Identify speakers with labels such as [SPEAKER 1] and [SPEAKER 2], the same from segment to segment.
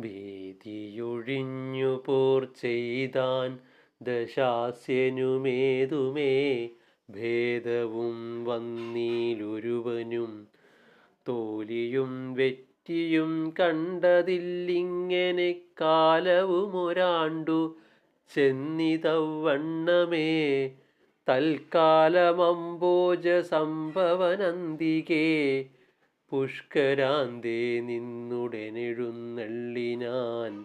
[SPEAKER 1] ഭീതിയൊഴിഞ്ഞു പോർ ചെയ്താൻ ദശാസ്യനുമേതുമേ. ഭേദവും വന്നീലൊരുവനും തോലിയും വെറ്റിയും കണ്ടതില്ലിങ്ങനെ കാലവുമൊരാണ്ടു ചെന്നിതവണ്ണമേ. തൽക്കാലമംബോജ സംഭവനന്തികേ പുഷ്കരാന്തേ നിന്നുടനെഴുന്നള്ളിനാൻ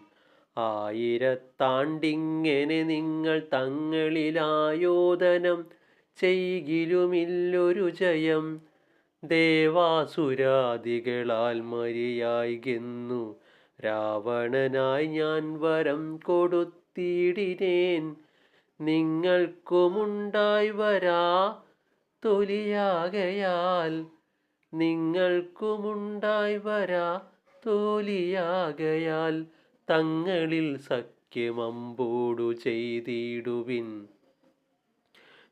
[SPEAKER 1] ആയിരത്താണ്ടിങ്ങനെ നിങ്ങൾ തങ്ങളിലായോധനം ചെയ്കിലുമില്ലൊരു ജയം. ദേവാസുരാദികളാൽ മരിയായികെന്നു രാവണനായി ഞാൻ വരം കൊടുത്തിടിനേൻ. നിങ്ങൾക്കുമുണ്ടായി വരാ തൊലിയാകയാൽ. നിങ്ങൾക്കുമുണ്ടായി വരാ തോലിയാകയാൽ തങ്ങളിൽ സഖ്യമമ്പോടു ചെയ്തിടുവിൻ.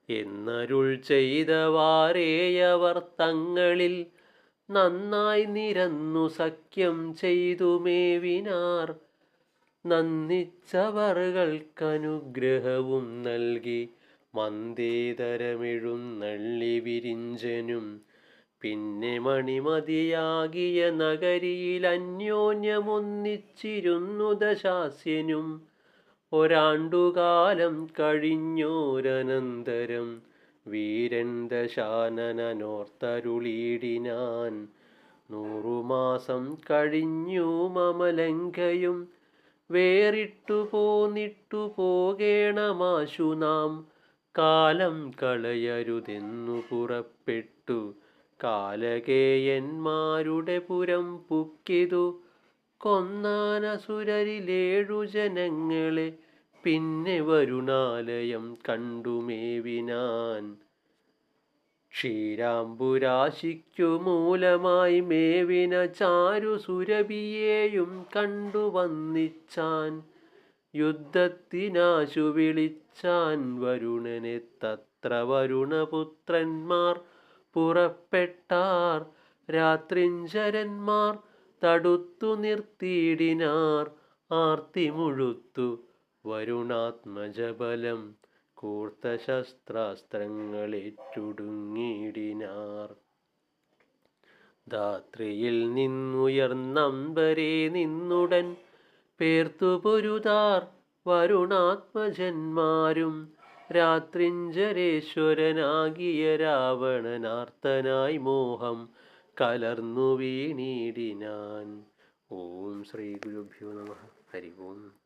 [SPEAKER 1] എന്നരുൾ ചെയ്തവാറേയവർ തങ്ങളിൽ നന്നായി നിരന്നു സഖ്യം ചെയ്തു മേവിനാർ നന്ദിച്ചവറുകൾക്കനുഗ്രഹവും നൽകി മന്ദേതരമെഴുന്നള്ളി വിരിഞ്ചനും പിന്നെ മണിമതിയാകിയ നഗരിയിൽ അന്യോന്യമൊന്നിച്ചിരുന്നു ദശാസ്യനും. ഒരാണ്ടുകാലം കഴിഞ്ഞോരനന്തരം വീരൻ ദശാനനോർത്തരുളീടിനാൻ നൂറുമാസം കഴിഞ്ഞു മമലങ്കയും വേറിട്ടു പോന്നിട്ടു പോകേണമാശു നാം. കാലം കളയരുതെന്നു പുറപ്പെട്ടു കാലകേയന്മാരുടെ പുരം പുക്കിതു. കൊന്നാനസുരരിലേഴു ജനങ്ങളെ പിന്നെ വരുണാലയം കണ്ടുമേവിനാൻ. ക്ഷീരാംബുരാശിക്കു മൂലമായി മേവിന ചാരു സുരഭിയെയും കണ്ടു വന്നിച്ചാൻ. യുദ്ധത്തിനാശു വിളിച്ചാൻ വരുണനെ തത്ര വരുണപുത്രന്മാർ പുറപ്പെട്ടാർ. രാത്രിഞ്ചരന്മാർ തടുത്തു നിർത്തിയിടിനാർ. ആർത്തി മുഴുത്തു വരുണാത്മജബലം. കൂർത്ത ശസ്ത്രാസ്ത്രങ്ങളേറ്റുടുങ്ങിയിടിനാർ ധാത്രിയിൽ നിന്നുയർന്നമ്പരെ നിന്നുടൻ പേർത്തു പൊരുതാർ. വരുണാത്മജന്മാരും രാത്രിഞ്ചരേശ്വരനാകിയ രാവണനാർത്തനായി മോഹം കലർന്നു വീണിടിനാൻ. ഓം ശ്രീ ഗുരുഭ്യോ നമ. ഹരി ഓം.